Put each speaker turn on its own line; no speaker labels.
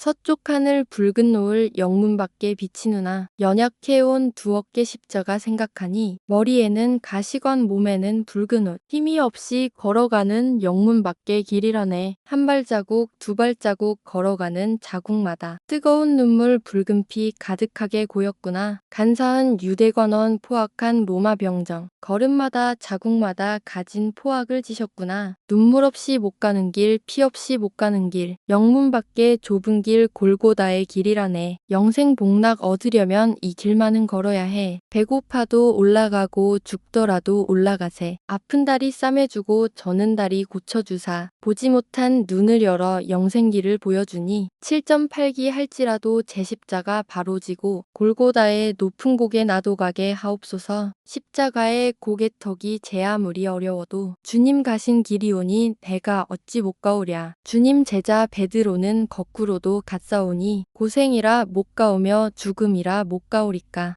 서쪽 하늘 붉은 노을 영문 밖에 비치누나 연약해온 두 어깨 십자가 생각하니 머리에는 가시관 몸에는 붉은 옷 힘이 없이 걸어가는 영문 밖의 길이라네. 한 발자국 두 발자국 걸어가는 자국마다 뜨거운 눈물 붉은 피 가득하게 고였구나. 간사한 유대관원 포악한 로마 병정 걸음마다 자국마다 가진 포악을 지셨구나. 눈물 없이 못 가는 길 피 없이 못 가는 길 영문 밖에 좁은 길 골고다의 길이라네. 영생 복락 얻으려면 이 길만은 걸어야 해. 배고파도 올라가고 죽더라도 올라가세. 아픈 다리 싸매주고 저는 다리 고쳐주사. 보지 못한 눈을 열어 영생길을 보여주니 7.8기 할지라도 제 십자가 바로 지고 골고다의 높은 곡에 나도 가게 하옵소서. 십자가의 고개턱이 제 아무리 어려워도 주님 가신 길이 오니 내가 어찌 못 가오랴. 주님 제자 베드로는 거꾸로도 갔사오니 고생이라 못 가오며 죽음이라 못 가오리까